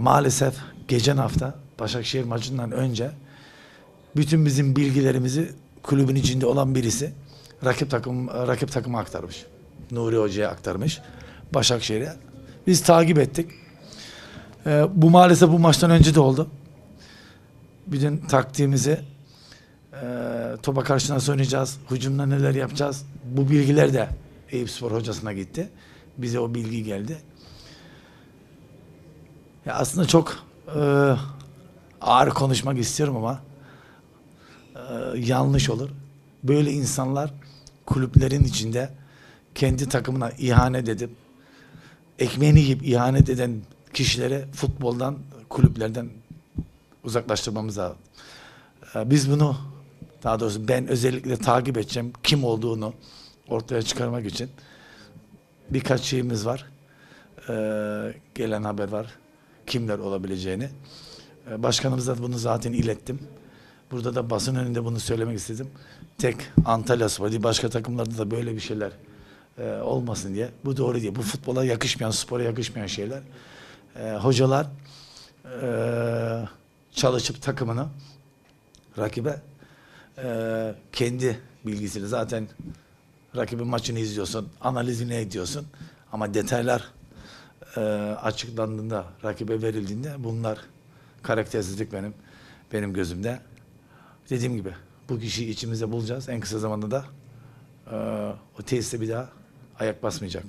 maalesef geçen hafta Başakşehir maçından önce bütün bizim bilgilerimizi kulübün içinde olan birisi rakip takım rakip takıma aktarmış. Nuri Hoca'ya aktarmış. Başakşehir'e. Biz takip ettik. Ee, bu maalesef bu maçtan önce de oldu. Bütün taktiğimizi e, topa karşı nasıl oynayacağız, hücumda neler yapacağız. Bu bilgiler de Eyüp Spor hocasına gitti. Bize o bilgi geldi. Ya aslında çok e, ağır konuşmak istiyorum ama e, yanlış olur. Böyle insanlar kulüplerin içinde kendi takımına ihanet edip ekmeğini yiyip ihanet eden kişilere futboldan, kulüplerden uzaklaştırmamız lazım. E, Biz bunu daha doğrusu ben özellikle takip edeceğim kim olduğunu ortaya çıkarmak için birkaç şeyimiz var. Ee, gelen haber var. Kimler olabileceğini. Ee, başkanımıza bunu zaten ilettim. Burada da basın önünde bunu söylemek istedim. Tek Antalya Spor değil, başka takımlarda da böyle bir şeyler e, olmasın diye. Bu doğru değil. Bu futbola yakışmayan, spora yakışmayan şeyler. Ee, hocalar e, çalışıp takımını rakibe e, kendi bilgisiyle zaten rakibin maçını izliyorsun, analizini ediyorsun ama detaylar e, açıklandığında, rakibe verildiğinde bunlar karaktersizlik benim benim gözümde. Dediğim gibi bu kişiyi içimizde bulacağız. En kısa zamanda da e, o tesiste bir daha ayak basmayacak.